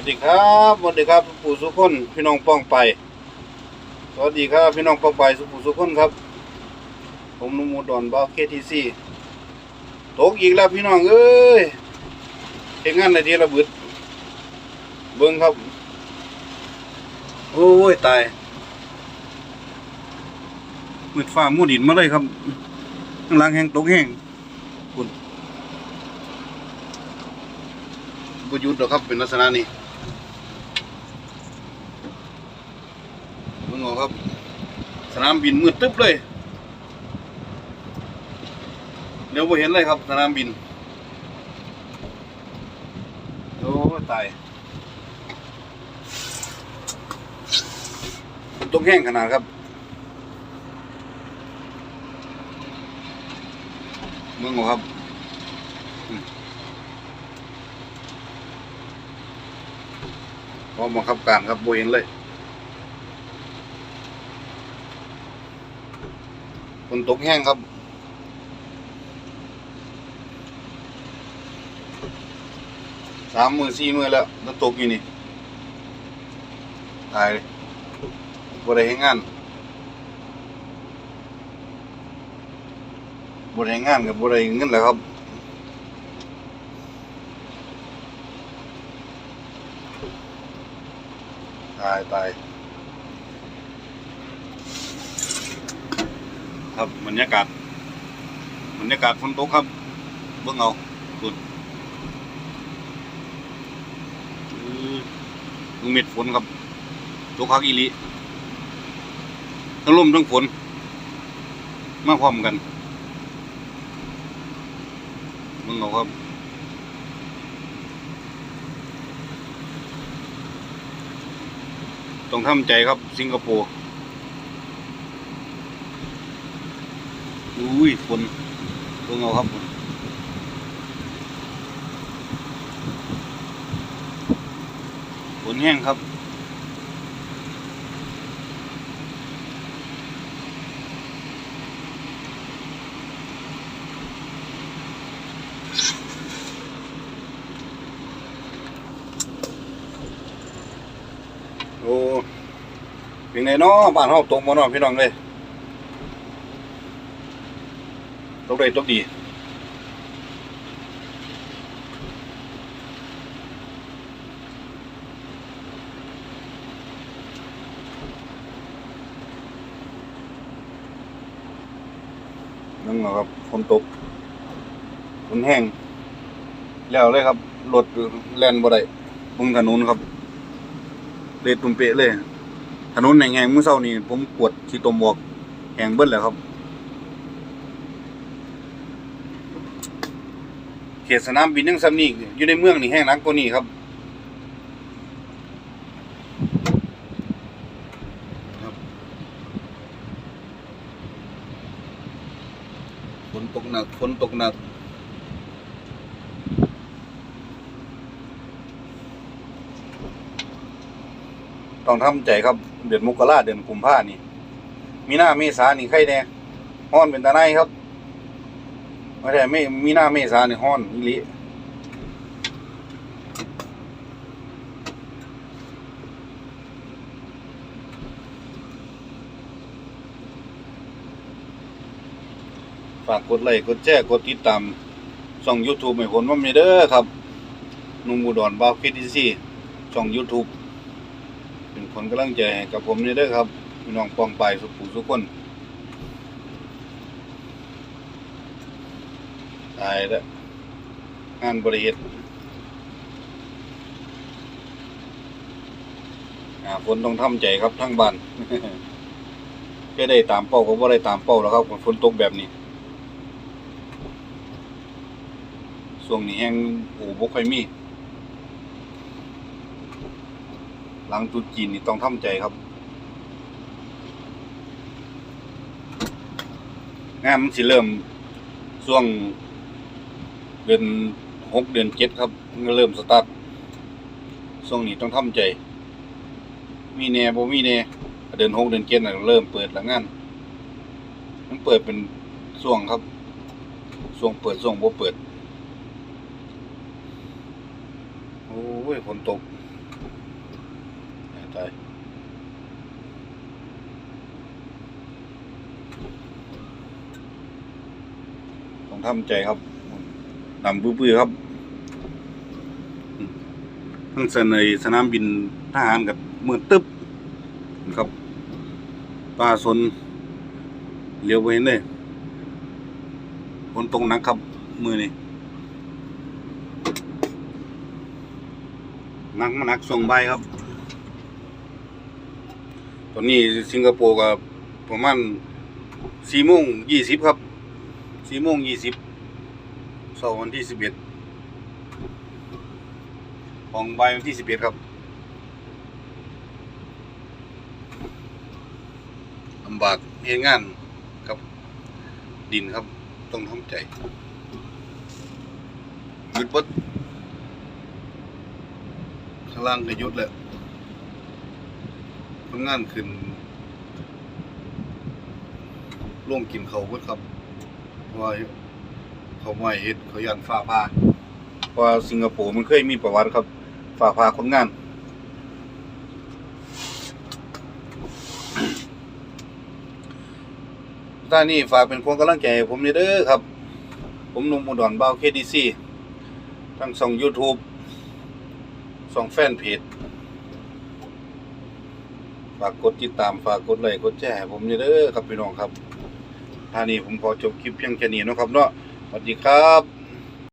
วัสดีครับสวัสดีครับปู่สุคนพี่น้องป้องไป สวัสดีครับพี่น้องป้องไปสุปู่สุคนครับ ผมนุ่มอุดรบ้าเคทีซีตกอีกแล้วพี่น้องเอ้ยเห็นงานในที่ระเบิดเบิ้งครับ โอ้ยตายมืดฟ้ามืดดินมาเลยครับข้างล่างแห้งตกแห้งคุณบุยุดหรอครับเป็นลักษณะนี้มึงเอา ครับ สนามบินมืดตึ๊บเลยเดี๋ยวไ่เห็นเลยครับสนามบินโอ้ตายตกแห้งขนาดครับเมืองครับพร้อมบังคับการครับบ่เห็นเลย ฝนตกแห้งครับ สามมือสี่มือแล้วแล้วตกอยู่นี่ ตายเลยบ่ได้เฮ็ดงานบ่ได้เฮ็ดงานกับบ่ได้เงินแล้วครับตายตาย ครับบรรยากาศบรรยากาศฝนตกครับเบิ่งเอาคุณลูกเม็ดฝนครับตกคักอีลีทั้งลมทั้งฝน มาพร้อมกันมึงเอาครับต้องทำใจครับสิงคโปร์ อุ้ยฝนเบิ่งาครับฝนฝนแห้งครับโอ้เป็นไงเนาะบ้านเฮาตกบ่เนาะพี่น้องเลย ตกได้ตกดีนั่นเหรอครับฝนตกฝนแห้งแล้วเลยครับรถแล่นบ่ได้บนถนนครับเละตุ่มเปะเลยถนนแห้งๆมื้อเช้านี้ผมปวดที่ตมบอกแห้งเบิดแล้วครับ เขตสนามบินยังซ้ำนี่อยู่ในเมืองนี่แห้งหนักกว่านี้ครับฝนตกหนักฝนตกหนักต้องทำใจครับ เดือนมกราเดือนกุมภานี่ มีหน้าเมษานี่ใครแน่ฮ้อนเป็นตาไนครับ ไม่ใช่ไม่มีหน้าเมษานี่ฮ้อนอีหลีฝากกดไลค์กดแชร์กดติดตามช่อง YouTube ให้ผมว่ามีเด้อครับนุ่มอุดรบาฟิตซี่ช่อง YouTube เป็นคนกำลังใจให้กับผมนี่เด้อครับพี่น้องปองไปสุขุสุกคน ตายแล้วงานบริเหตุอ่าฝนต้องทำใจครับทั้งบ้านแค่ได้ตามเป้าก็บ่ได้ตามเป้าแล้วครับฝนตกแบบนี้ช่วงนี้แห้งโอ้บ่ค่อยมีหลังตรุษจีนนี่ต้องทำใจครับ งานมันสิเริ่มช่วง เดือนหกเดือนเจ็ดครับมันก็เริ่มสตาร์ทช่วงนี้ต้องทำใจ มีแน่บ่มีแน่เดือนหกเดือนเจ็ดน่ะเริ่มเปิดแล้วงานมันเปิดเป็นช่วงครับช่วงเปิดช่วงบ่เปิดโอ้ยฝนตกตายต้องทำใจครับ ดำปื้อๆครับทั้งเสนสนามบินทหารกับมือตึ๊บครับป่าสนเลี้ยวไปเห็นเลยฝนตกหนักครับ มือนี่นักมานักส่งใบครับ ตอนนี้สิงคโปร์ก็ประมาณสี่โมงยี่สิบครับสี่โมงยี่สิบ เสาร์วันที่สิบเอ็ดของใบวันที่สิบเอ็ดครับลำบากเฮ็ดงานกับดินครับ ต้องทำใจหยุดบดข้างล่างก็ยุดแหละทำงานขึ้นร่วมกินเขาวเบิดครับว่า เขาไม่เฮ็ดเขายันฝ่าผ่าเพราะสิงคโปร์มันเคยมีประวัติครับฝ่าผ่าคนงานท่านี้ฝากเป็นพวงกำลังใจผมนี่เด้อครับ ผมนุ่มอุดรบ่าว KDC ทั้งช่อง YouTube ช่องแฟนเพจฝากกดติดตามฝากกดไลค์กดแชร์ผมนี่เด้อครับพี่น้องครับท่านี้ผมขอจบคลิปเพียงแค่นี้นะครับเนาะ สวัสดีครับ